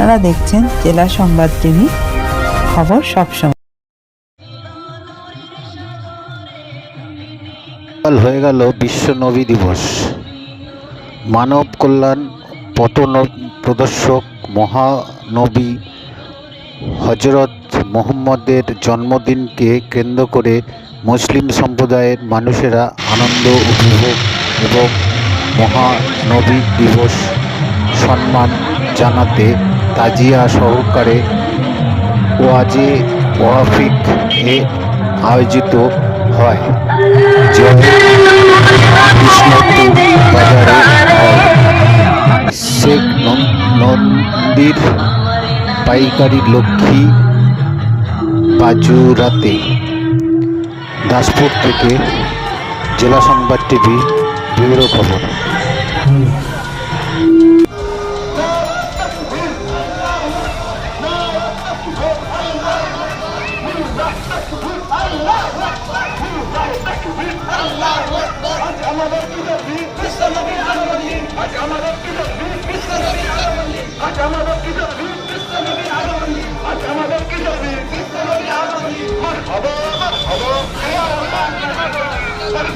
আপনারা দেখছেন জেলা সংবাদ টিভি খবর সবসময় হয়ে গেল বিশ্ব নবী দিবস। মানব কল্যাণ পথ প্রদর্শক মহানবী হজরত মোহাম্মদের জন্মদিনকে কেন্দ্র করে মুসলিম সম্প্রদায়ের মানুষেরা আনন্দ উপভোগ এবং মহানবী দিবস সম্মান জানাতে তাজিয়া সহকারে ওয়াজে ওয়াফিক এ আয়োজিত হয়। বাজারে শেখ নন্দীর পাইকারি লক্ষ্মী বাজুরাতে দাসপুর থেকে জেলা সংবাদ টিভি ব্যুরো খবর।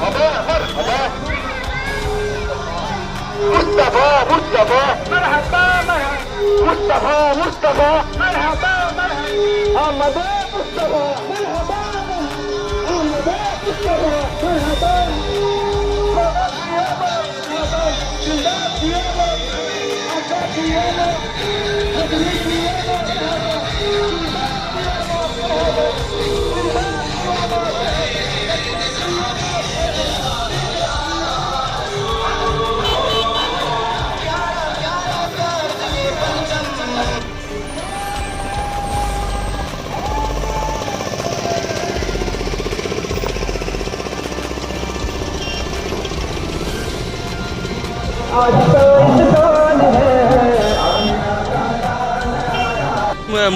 مصطفى مصطفى مرحبا مرحبا مصطفى مصطفى مرحبا مرحبا مصطفى مصطفى مرحبا مرحبا مرحبا مرحبا مرحبا مرحبا مرحبا مرحبا مرحبا مرحبا مرحبا مرحبا مرحبا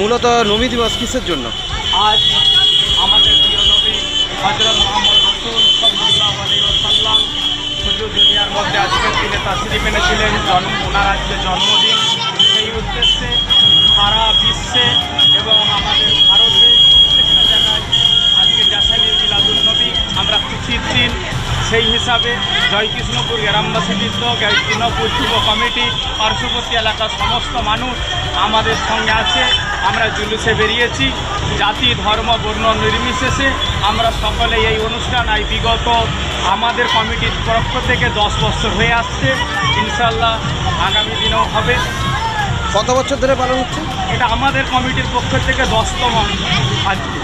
মূলত নবী দিবস কিসের জন্য? আজ আমাদের প্রিয় নবী হজরত মোহাম্মদ রসুল সাল্লাহ আলী সাল্লাম শুধু দুনিয়ার মধ্যে আজকের দিনে তাসরি মেনেছিলেন জন্ম, ওনার আজকে জন্মদিন। সেই উদ্দেশ্যে সারা বিশ্বে এবং আমাদের ভারতে প্রত্যেকটা জায়গায় আজকে জাসালি মিলাদুল নবী আমরা খুশির দিন সেই হিসাবে জয়কৃষ্ণপুর গ্রামবাসী বৃন্দ কৃষ্ণপুর যুব কমিটি পার্শ্ববর্তী এলাকার সমস্ত মানুষ আমাদের সঙ্গে আছে। আমরা জুলুসে বেরিয়েছি। জাতি ধর্ম বর্ণ নির্বিশেষে আমরা সকলে এই অনুষ্ঠান এই বিগত আমাদের কমিটির পক্ষ থেকে দশ বছর হয়ে আসছে। ইনশাল্লাহ আগামী দিনেও হবে। কত বছর ধরে পালন হচ্ছে? এটা আমাদের কমিটির পক্ষ থেকে দশতম আজকে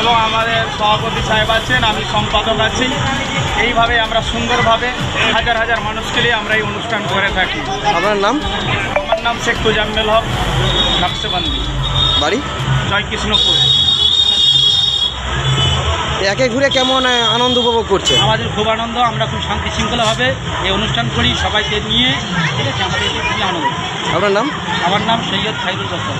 এবং আমাদের সভাপতি সাহেব আছেন আমি সম্পাদক আছি। এইভাবে আমরা সুন্দরভাবে হাজার হাজার মানুষকে নিয়ে আমরা এই অনুষ্ঠান করে থাকি। আপনার নাম? আমার নাম শেখ তোজাম্মেল হক নকশবন্দি বাড়ি? জয়কৃষ্ণপুর। একে ঘুরে কেমন আনন্দ উপভোগ করছে? আমাদের খুব আনন্দ আমরা খুব শান্তি শৃঙ্খলাভাবে এই অনুষ্ঠান করি সবাইকে নিয়ে। ঠিক আছে আমাদের খুবই আনন্দ। আপনার নাম? আমার নাম সৈয়দ খাইরুল হাসান।